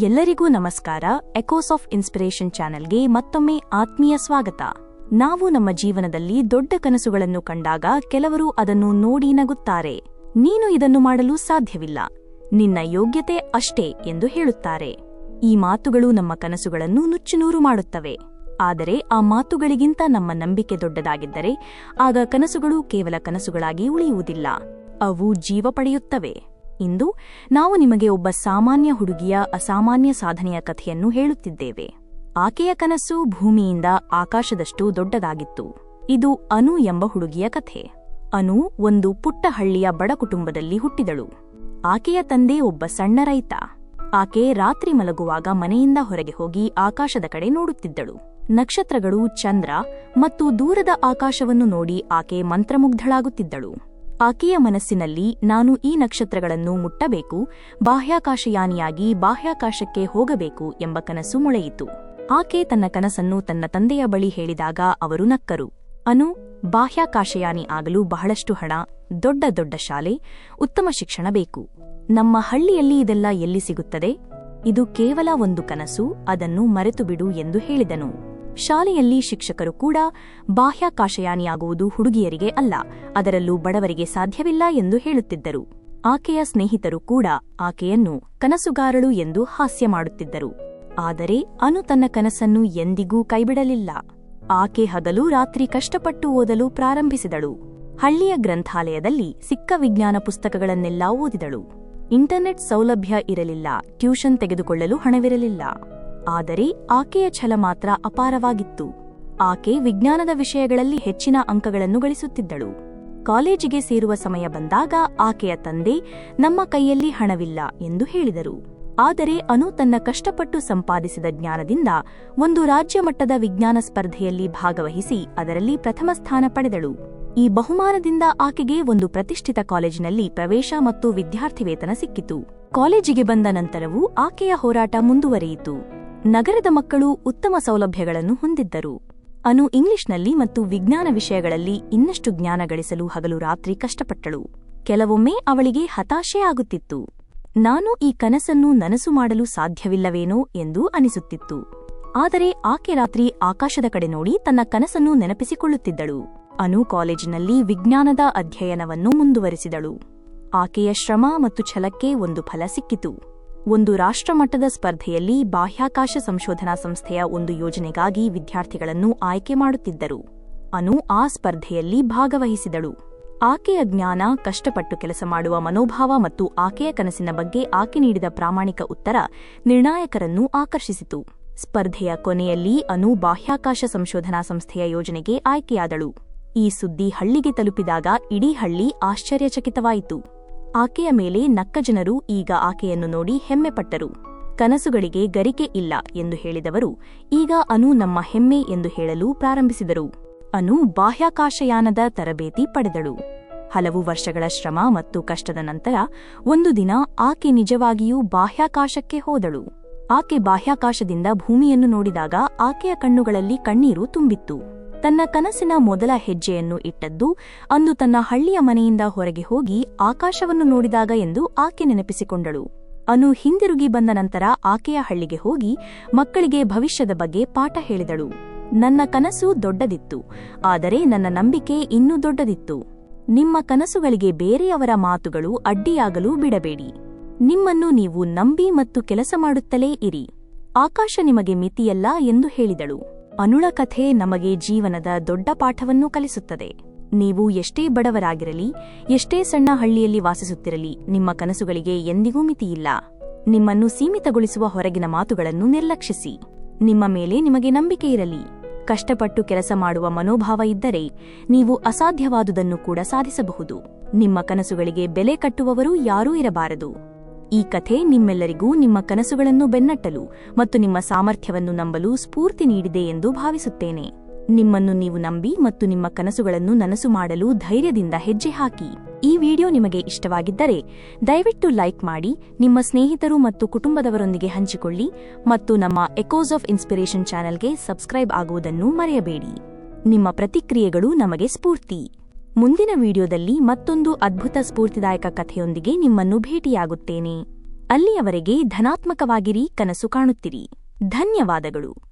ಎಲ್ಲರಿಗೂ ನಮಸ್ಕಾರ. Echoes of inspiration ಚಾನೆಲ್ಗೆ ಮತ್ತೊಮ್ಮೆ ಆತ್ಮೀಯ ಸ್ವಾಗತ. ನಾವು ನಮ್ಮ ಜೀವನದಲ್ಲಿ ದೊಡ್ಡ ಕನಸುಗಳನ್ನು ಕಂಡಾಗ ಕೆಲವರು ಅದನ್ನು ನೋಡಿ ನಗುತ್ತಾರೆ. ನೀನು ಇದನ್ನು ಮಾಡಲು ಸಾಧ್ಯವಿಲ್ಲ. ನಿನ್ನ ಯೋಗ್ಯತೆ ಅಷ್ಟೇ ಎಂದು ಹೇಳುತ್ತಾರೆ. ಈ ಮಾತುಗಳು ನಮ್ಮ ಕನಸುಗಳನ್ನು ನುಚ್ಚುನೂರು ಮಾಡುತ್ತವೆ. ಆದರೆ ಆ ಮಾತುಗಳಿಗಿಂತ ನಮ್ಮ ನಂಬಿಕೆ ದೊಡ್ಡದಾಗಿದ್ದರೆ ಆಗ ಕನಸುಗಳು ಕೇವಲ ಕನಸುಗಳಾಗಿ ಉಳಿಯುವುದಿಲ್ಲ. ಅವು ಜೀವ ಪಡೆಯುತ್ತವೆ. ಇಂದು ನಾವು ನಿಮಗೆ ಒಬ್ಬ ಸಾಮಾನ್ಯ ಹುಡುಗಿಯ ಅಸಾಮಾನ್ಯ ಸಾಧನೆಯ ಕಥೆಯನ್ನು ಹೇಳುತ್ತಿದ್ದೇವೆ. ಆಕೆಯ ಕನಸು ಭೂಮಿಯಿಂದ ಆಕಾಶದಷ್ಟು ದೊಡ್ಡದಾಗಿತ್ತು. ಇದು ಅನು ಎಂಬ ಹುಡುಗಿಯ ಕಥೆ. ಅನು ಒಂದು ಪುಟ್ಟ ಹಳ್ಳಿಯ ಬಡ ಕುಟುಂಬದಲ್ಲಿ ಹುಟ್ಟಿದಳು. ಆಕೆಯ ತಂದೆ ಒಬ್ಬ ಸಣ್ಣ ರೈತ. ಆಕೆ ರಾತ್ರಿ ಮಲಗುವಾಗ ಮನೆಯಿಂದ ಹೊರಗೆ ಹೋಗಿ ಆಕಾಶದ ಕಡೆ ನೋಡುತ್ತಿದ್ದಳು. ನಕ್ಷತ್ರಗಳು ಚಂದ್ರ ಮತ್ತು ದೂರದ ಆಕಾಶವನ್ನು ನೋಡಿ ಆಕೆ ಮಂತ್ರಮುಗ್ಧಳಾಗುತ್ತಿದ್ದಳು. ಆಕೆಯ ಮನಸ್ಸಿನಲ್ಲಿ ನಾನು ಈ ನಕ್ಷತ್ರಗಳನ್ನು ಮುಟ್ಟಬೇಕು, ಬಾಹ್ಯಾಕಾಶಯಾನಿಯಾಗಿ ಬಾಹ್ಯಾಕಾಶಕ್ಕೆ ಹೋಗಬೇಕು ಎಂಬ ಕನಸು ಮೊಳೆಯಿತು. ಆಕೆ ತನ್ನ ಕನಸನ್ನು ತನ್ನ ತಂದೆಯ ಬಳಿ ಹೇಳಿದಾಗ ಅವರು ನಕ್ಕರು. ಅನು, ಬಾಹ್ಯಾಕಾಶಯಾನಿ ಆಗಲು ಬಹಳಷ್ಟು ಹಣ, ದೊಡ್ಡ ದೊಡ್ಡ ಶಾಲೆ, ಉತ್ತಮ ಶಿಕ್ಷಣ ಬೇಕು. ನಮ್ಮ ಹಳ್ಳಿಯಲ್ಲಿ ಇದೆಲ್ಲ ಎಲ್ಲಿ ಸಿಗುತ್ತದೆ? ಇದು ಕೇವಲ ಒಂದು ಕನಸು, ಅದನ್ನು ಮರೆತು ಬಿಡು ಎಂದು ಹೇಳಿದನು. ಶಾಲೆಯಲ್ಲಿ ಶಿಕ್ಷಕರು ಕೂಡ ಬಾಹ್ಯಾಕಾಶಯಾನಿಯಾಗುವುದು ಹುಡುಗಿಯರಿಗೆ ಅಲ್ಲ, ಅದರಲ್ಲೂ ಬಡವರಿಗೆ ಸಾಧ್ಯವಿಲ್ಲ ಎಂದು ಹೇಳುತ್ತಿದ್ದರು. ಆಕೆಯ ಸ್ನೇಹಿತರು ಕೂಡ ಆಕೆಯನ್ನು ಕನಸುಗಾರಳು ಎಂದು ಹಾಸ್ಯ ಮಾಡುತ್ತಿದ್ದರು. ಆದರೆ ಅನು ತನ್ನ ಕನಸನ್ನು ಎಂದಿಗೂ ಕೈಬಿಡಲಿಲ್ಲ. ಆಕೆ ಹಗಲು ರಾತ್ರಿ ಕಷ್ಟಪಟ್ಟು ಓದಲು ಪ್ರಾರಂಭಿಸಿದಳು. ಹಳ್ಳಿಯ ಗ್ರಂಥಾಲಯದಲ್ಲಿ ಸಿಕ್ಕ ವಿಜ್ಞಾನ ಪುಸ್ತಕಗಳನ್ನೆಲ್ಲ ಓದಿದಳು. ಇಂಟರ್ನೆಟ್ ಸೌಲಭ್ಯ ಇರಲಿಲ್ಲ, ಟ್ಯೂಷನ್ ತೆಗೆದುಕೊಳ್ಳಲು ಹಣವಿರಲಿಲ್ಲ. ಆದರೆ ಆಕೆಯ ಛಲ ಮಾತ್ರ ಅಪಾರವಾಗಿತ್ತು. ಆಕೆ ವಿಜ್ಞಾನದ ವಿಷಯಗಳಲ್ಲಿ ಹೆಚ್ಚಿನ ಅಂಕಗಳನ್ನು ಗಳಿಸುತ್ತಿದ್ದಳು. ಕಾಲೇಜಿಗೆ ಸೇರುವ ಸಮಯ ಬಂದಾಗ ಆಕೆಯ ತಂದೆ, ನಮ್ಮ ಕೈಯಲ್ಲಿ ಹಣವಿಲ್ಲ ಎಂದು ಹೇಳಿದರು. ಆದರೆ ಅನು ತನ್ನ ಕಷ್ಟಪಟ್ಟು ಸಂಪಾದಿಸಿದ ಜ್ಞಾನದಿಂದ ಒಂದು ರಾಜ್ಯ ಮಟ್ಟದ ವಿಜ್ಞಾನ ಸ್ಪರ್ಧೆಯಲ್ಲಿ ಭಾಗವಹಿಸಿ ಅದರಲ್ಲಿ ಪ್ರಥಮ ಸ್ಥಾನ ಪಡೆದಳು. ಈ ಬಹುಮಾನದಿಂದ ಆಕೆಗೆ ಒಂದು ಪ್ರತಿಷ್ಠಿತ ಕಾಲೇಜಿನಲ್ಲಿ ಪ್ರವೇಶ ಮತ್ತು ವಿದ್ಯಾರ್ಥಿವೇತನ ಸಿಕ್ಕಿತು. ಕಾಲೇಜಿಗೆ ಬಂದ ನಂತರವೂ ಆಕೆಯ ಹೋರಾಟ ಮುಂದುವರಿಯಿತು. ನಗರದ ಮಕ್ಕಳು ಉತ್ತಮ ಸೌಲಭ್ಯಗಳನ್ನು ಹೊಂದಿದ್ದರು. ಅನು ಇಂಗ್ಲಿಷ್ನಲ್ಲಿ ಮತ್ತು ವಿಜ್ಞಾನ ವಿಷಯಗಳಲ್ಲಿ ಇನ್ನಷ್ಟು ಜ್ಞಾನ ಗಳಿಸಲು ಹಗಲು ರಾತ್ರಿ ಕಷ್ಟಪಟ್ಟಳು. ಕೆಲವೊಮ್ಮೆ ಅವಳಿಗೆ ಹತಾಶೆ ಆಗುತ್ತಿತ್ತು. ನಾನು ಈ ಕನಸನ್ನು ನನಸು ಮಾಡಲು ಸಾಧ್ಯವಿಲ್ಲವೇನೋ ಎಂದು ಅನಿಸುತ್ತಿತ್ತು. ಆದರೆ ಆಕೆ ರಾತ್ರಿ ಆಕಾಶದ ಕಡೆ ನೋಡಿ ತನ್ನ ಕನಸನ್ನು ನೆನಪಿಸಿಕೊಳ್ಳುತ್ತಿದ್ದಳು. ಅನು ಕಾಲೇಜಿನಲ್ಲಿ ವಿಜ್ಞಾನದ ಅಧ್ಯಯನವನ್ನು ಮುಂದುವರಿಸಿದಳು. ಆಕೆಯ ಶ್ರಮ ಮತ್ತು ಛಲಕ್ಕೆ ಒಂದು ಫಲ ಸಿಕ್ಕಿತು. ಒಂದು ರಾಷ್ಟ್ರಮಟ್ಟದ ಸ್ಪರ್ಧೆಯಲ್ಲಿ ಬಾಹ್ಯಾಕಾಶ ಸಂಶೋಧನಾ ಸಂಸ್ಥೆಯ ಒಂದು ಯೋಜನೆಗಾಗಿ ವಿದ್ಯಾರ್ಥಿಗಳನ್ನು ಆಯ್ಕೆ ಮಾಡುತ್ತಿದ್ದರು. ಅನು ಆ ಸ್ಪರ್ಧೆಯಲ್ಲಿ ಭಾಗವಹಿಸಿದಳು. ಆಕೆಯ ಜ್ಞಾನ, ಕಷ್ಟಪಟ್ಟು ಕೆಲಸ ಮಾಡುವ ಮನೋಭಾವ ಮತ್ತು ಆಕೆಯ ಕನಸಿನ ಬಗ್ಗೆ ಆಕೆ ನೀಡಿದ ಪ್ರಾಮಾಣಿಕ ಉತ್ತರ ನಿರ್ಣಾಯಕರನ್ನು ಆಕರ್ಷಿಸಿತು. ಸ್ಪರ್ಧೆಯ ಕೊನೆಯಲ್ಲಿ ಅನು ಬಾಹ್ಯಾಕಾಶ ಸಂಶೋಧನಾ ಸಂಸ್ಥೆಯ ಯೋಜನೆಗೆ ಆಯ್ಕೆಯಾದಳು. ಈ ಸುದ್ದಿ ಹಳ್ಳಿಗೆ ತಲುಪಿದಾಗ ಇಡೀ ಹಳ್ಳಿ ಆಶ್ಚರ್ಯಚಕಿತವಾಯಿತು. ಆಕೆಯ ಮೇಲೆ ನಕ್ಕ ಜನರು ಈಗ ಆಕೆಯನ್ನು ನೋಡಿ ಹೆಮ್ಮೆಪಟ್ಟರು. ಕನಸುಗಳಿಗೆ ಗರಿಕೆ ಇಲ್ಲ ಎಂದು ಹೇಳಿದವರು, ಈಗ ಅನು ನಮ್ಮ ಹೆಮ್ಮೆ ಎಂದು ಹೇಳಲು ಪ್ರಾರಂಭಿಸಿದರು. ಅನು ಬಾಹ್ಯಾಕಾಶಯಾನದ ತರಬೇತಿ ಪಡೆದಳು. ಹಲವು ವರ್ಷಗಳ ಶ್ರಮ ಮತ್ತು ಕಷ್ಟದ ನಂತರ ಒಂದು ದಿನ ಆಕೆ ನಿಜವಾಗಿಯೂ ಬಾಹ್ಯಾಕಾಶಕ್ಕೆ ಹೋದಳು. ಆಕೆ ಬಾಹ್ಯಾಕಾಶದಿಂದ ಭೂಮಿಯನ್ನು ನೋಡಿದಾಗ ಆಕೆಯ ಕಣ್ಣುಗಳಲ್ಲಿ ಕಣ್ಣೀರು ತುಂಬಿತ್ತು. ತನ್ನ ಕನಸಿನ ಮೊದಲ ಹೆಜ್ಜೆಯನ್ನು ಇಟ್ಟದ್ದು ಅಂದು ತನ್ನ ಹಳ್ಳಿಯ ಮನೆಯಿಂದ ಹೊರಗೆ ಹೋಗಿ ಆಕಾಶವನ್ನು ನೋಡಿದಾಗ ಎಂದು ಆಕೆ ನೆನಪಿಸಿಕೊಂಡಳು. ಅನು ಹಿಂದಿರುಗಿ ಬಂದ ನಂತರ ಆಕೆಯ ಹಳ್ಳಿಗೆ ಹೋಗಿ ಮಕ್ಕಳಿಗೆ ಭವಿಷ್ಯದ ಬಗ್ಗೆ ಪಾಠ ಹೇಳಿದಳು. ನನ್ನ ಕನಸು ದೊಡ್ಡದಿತ್ತು, ಆದರೆ ನನ್ನ ನಂಬಿಕೆ ಇನ್ನೂ ದೊಡ್ಡದಿತ್ತು. ನಿಮ್ಮ ಕನಸುಗಳಿಗೆ ಬೇರೆಯವರ ಮಾತುಗಳು ಅಡ್ಡಿಯಾಗಲು ಬಿಡಬೇಡಿ. ನಿಮ್ಮನ್ನು ನೀವು ನಂಬಿ ಮತ್ತು ಕೆಲಸ ಮಾಡುತ್ತಲೇ ಇರಿ. ಆಕಾಶ ನಿಮಗೆ ಮಿತಿಯಲ್ಲ ಎಂದು ಹೇಳಿದಳು. ಅನುಳ ಕಥೆ ನಮಗೆ ಜೀವನದ ದೊಡ್ಡ ಪಾಠವನ್ನು ಕಲಿಸುತ್ತದೆ. ನೀವು ಎಷ್ಟೇ ಬಡವರಾಗಿರಲಿ, ಎಷ್ಟೇ ಸಣ್ಣ ಹಳ್ಳಿಯಲ್ಲಿ ವಾಸಿಸುತ್ತಿರಲಿ, ನಿಮ್ಮ ಕನಸುಗಳಿಗೆ ಎಂದಿಗೂ ಮಿತಿಯಿಲ್ಲ. ನಿಮ್ಮನ್ನು ಸೀಮಿತಗೊಳಿಸುವ ಹೊರಗಿನ ಮಾತುಗಳನ್ನು ನಿರ್ಲಕ್ಷಿಸಿ. ನಿಮ್ಮ ಮೇಲೆ ನಿಮಗೆ ನಂಬಿಕೆ ಇರಲಿ. ಕಷ್ಟಪಟ್ಟು ಕೆಲಸ ಮಾಡುವ ಮನೋಭಾವ ಇದ್ದರೆ, ನೀವು ಅಸಾಧ್ಯವಾದುದನ್ನು ಕೂಡ ಸಾಧಿಸಬಹುದು. ನಿಮ್ಮ ಕನಸುಗಳಿಗೆ ಬೆಲೆ ಕಟ್ಟುವವರು ಯಾರೂ ಇರಬಾರದು. ಈ ಕಥೆ ನಿಮ್ಮೆಲ್ಲರಿಗೂ ನಿಮ್ಮ ಕನಸುಗಳನ್ನು ಬೆನ್ನಟ್ಟಲು ಮತ್ತು ನಿಮ್ಮ ಸಾಮರ್ಥ್ಯವನ್ನು ನಂಬಲು ಸ್ಫೂರ್ತಿ ನೀಡಿದೆ ಎಂದು ಭಾವಿಸುತ್ತೇನೆ. ನಿಮ್ಮನ್ನು ನೀವು ನಂಬಿ ಮತ್ತು ನಿಮ್ಮ ಕನಸುಗಳನ್ನು ನನಸು ಮಾಡಲು ಧೈರ್ಯದಿಂದ ಹೆಜ್ಜೆ ಹಾಕಿ. ಈ ವಿಡಿಯೋ ನಿಮಗೆ ಇಷ್ಟವಾಗಿದ್ದರೆ ದಯವಿಟ್ಟು ಲೈಕ್ ಮಾಡಿ, ನಿಮ್ಮ ಸ್ನೇಹಿತರು ಮತ್ತು ಕುಟುಂಬದವರೊಂದಿಗೆ ಹಂಚಿಕೊಳ್ಳಿ ಮತ್ತು ನಮ್ಮ ಎಕೋಸ್ ಆಫ್ ಇನ್ಸ್ಪಿರೇಷನ್ ಚಾನೆಲ್ಗೆ ಸಬ್ಸ್ಕ್ರೈಬ್ ಆಗುವುದನ್ನು ಮರೆಯಬೇಡಿ. ನಿಮ್ಮ ಪ್ರತಿಕ್ರಿಯೆಗಳು ನಮಗೆ ಸ್ಫೂರ್ತಿ. ಮುಂದಿನ ವಿಡಿಯೋದಲ್ಲಿ ಮತ್ತೊಂದು ಅದ್ಭುತ ಸ್ಫೂರ್ತಿದಾಯಕ ಕಥೆಯೊಂದಿಗೆ ನಿಮ್ಮನ್ನು ಭೇಟಿಯಾಗುತ್ತೇನೆ. ಅಲ್ಲಿಯವರೆಗೆ ಧನಾತ್ಮಕವಾಗಿರಿ ಕನಸು ಕಾಣುತ್ತಿರಿ. ಧನ್ಯವಾದಗಳು.